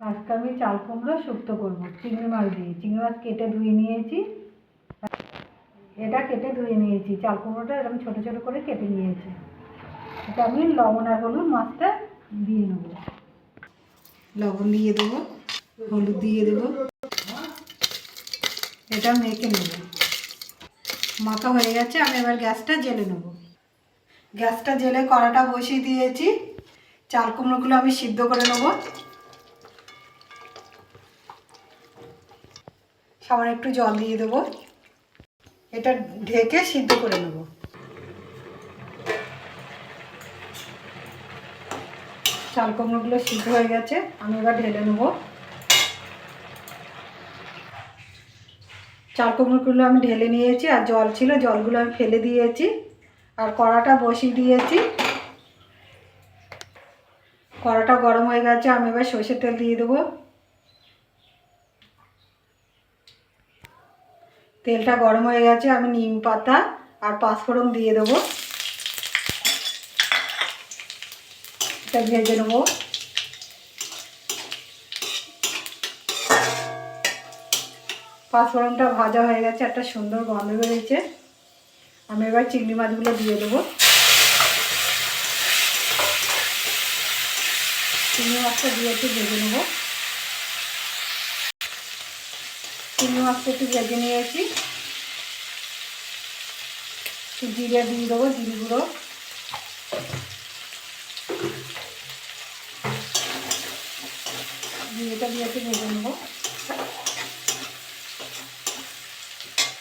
আজকে আমি চাল কুমড়ো শুক্তো করব, চিংড়ি মাছ দিয়ে। চিংড়ি মাছ কেটে ধুয়ে নিয়েছি। এটা কেটে ধুয়ে নিয়েছি। চাল কুমড়োটা এরকম ছোটো ছোটো করে কেটে নিয়েছি। এটা আমি লবণ আর হলুদ মাছটা দিয়ে নেব। লবণ দিয়ে দেবো, হলুদ দিয়ে দেবো। এটা মেখে নেব। মাখা হয়ে গেছে, আমি এবার গ্যাসটা জেলে নেব। গ্যাসটা জেলে কড়াটা বসিয়ে দিয়েছি। চাল কুমড়োগুলো আমি সিদ্ধ করে নেব। সামান্য একটু জল দিয়ে দেবো। এটা ঢেকে সিদ্ধ করে নেব। চাল কুমড়োগুলো সিদ্ধ হয়ে গেছে, আমি এবার ঢেলে নেব। চাল কুমড়োগুলো আমি ঢেলে নিয়েছি, আর জল ছিল, জলগুলো আমি ফেলে দিয়েছি, আর কড়াটা বসিয়ে দিয়েছি। কড়াটা গরম হয়ে গেছে, আমি এবার সর্ষের তেল দিয়ে দেবো। তেলটা গরম হয়ে গেছে, আমি নিম পাতা আর পাঁচফোড়ন দিয়ে দেবো। এটা ভেজে নেব। পাঁচফোড়নটা ভাজা হয়ে গেছে, একটা সুন্দর গন্ধ বেরিয়েছে। আমি এবার চিংড়ি মাছগুলো দিয়ে দেবো। চিংড়ি মাছটা দিয়ে একটু ভেজে নেব। চিংড়ি মাছটা একটু ভেজে নিয়েছি একটু জিরে দিয়ে দেবো, জিরে গুঁড়ো। জিরেটা দিয়ে একটু ভেজে নেব।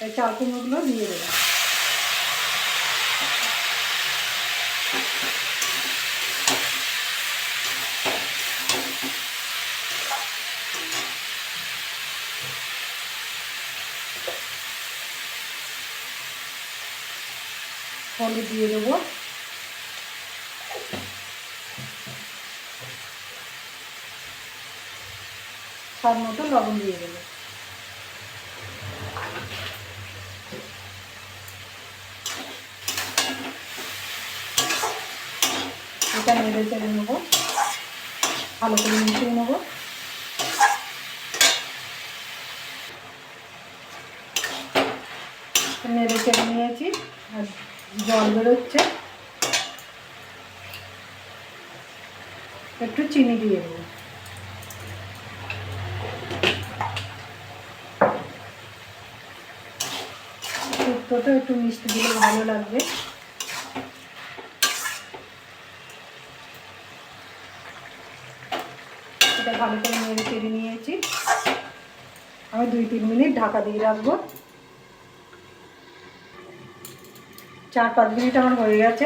এই চাল কুমড়োগুলো দিয়ে দেবো। হলুদ দিয়ে দেবো। স্বাদ মতো লবণ দিয়ে দেবো। এটা নেড়ে চেড়ে নেব। ভালো করে মিশিয়ে নেব। নেড়ে চেড়ে নিয়েছি, আর জল বেরোচ্ছে। একটু চিনি দিয়ে দেবো। শুক্তোটা একটু মিষ্টি দিলে ভালো লাগবে। এটা ভালো করে চেড়ে নিয়েছি। আমি দুই তিন মিনিট ঢাকা দিয়ে রাখব। চার পাঁচ মিনিট আমার হয়ে গেছে।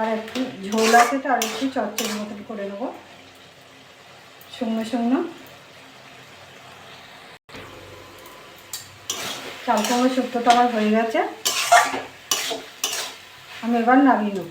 আর একটু ঝোল আছে তো, আর একটু চচ্চড়ি মতন করে নেব। শুকনো শুকনো। চাল কুমড়ো শুক্তোটা আমার হয়ে গেছে। আমি এবার নামিয়ে নেব।